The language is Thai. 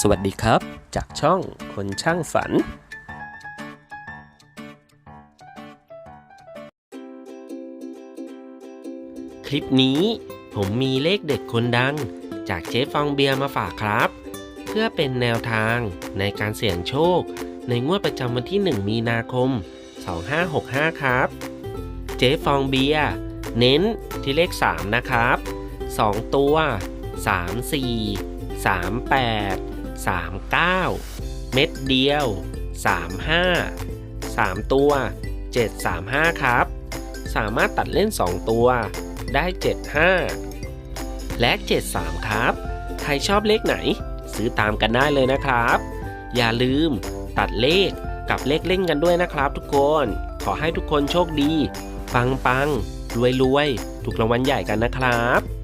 สวัสดีครับ จากช่องคนช่างฝันคลิปนี้ผมมีเลขเด็ดคนดัง จากเจ๊ฟองเบียร์มาฝากครับ เพื่อเป็นแนวทางในการเสี่ยงโชค ในงวดประจำวันที่ 1 มีนาคม 2565 ครับ เจ๊ฟองเบียร์เน้นที่เลข 3 นะครับ 2 ตัว 3 4 39 เม็ดเดียว 3 5 3 ตัว 7 3 5 ครับ สามารถตัดเล่น 2 ตัว ได้ 7 5 และ 7 3 ครับ ใครชอบเลขไหน ซื้อตามกันได้เลยนะครับ อย่าลืมตัดเลขกับเลขเล่นกันด้วยนะครับทุกคน ขอให้ทุกคนโชคดี ปังปังรวยรวยถูกรางวัลใหญ่กันนะครับ